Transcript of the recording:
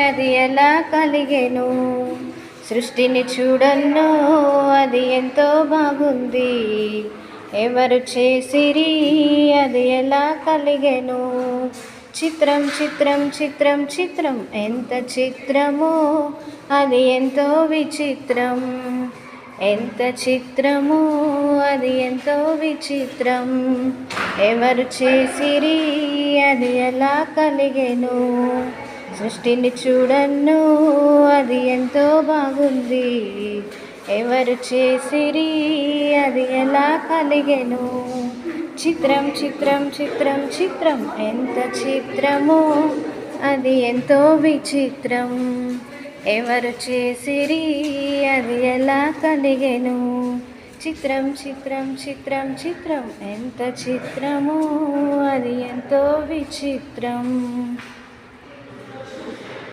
అది ఎలా కలిగెను? సృష్టిని చూడన్నో అది ఎంతో బాగుంది. ఎవరు చేసిరి అది ఎలా కలిగెను? చిత్రం చిత్రం చిత్రం చిత్రం ఎంత చిత్రమో అది ఎంతో విచిత్రం. ఎంత చిత్రమో అది ఎంతో విచిత్రం. ఎవరు చేసిరి అది ఎలా కలిగెను? సృష్టిని చూడన్ను అది ఎంతో బాగుంది. ఎవరు చేసిరి అది ఎలా కలిగెను? చిత్రం చిత్రం చిత్రం చిత్రం ఎంత చిత్రమో అది ఎంతో విచిత్రం. ఎవరు చేసిరి అది ఎలా కలిగెను? చిత్రం చిత్రం చిత్రం చిత్రం. ఎంత చిత్రము అది ఎంతో విచిత్రం.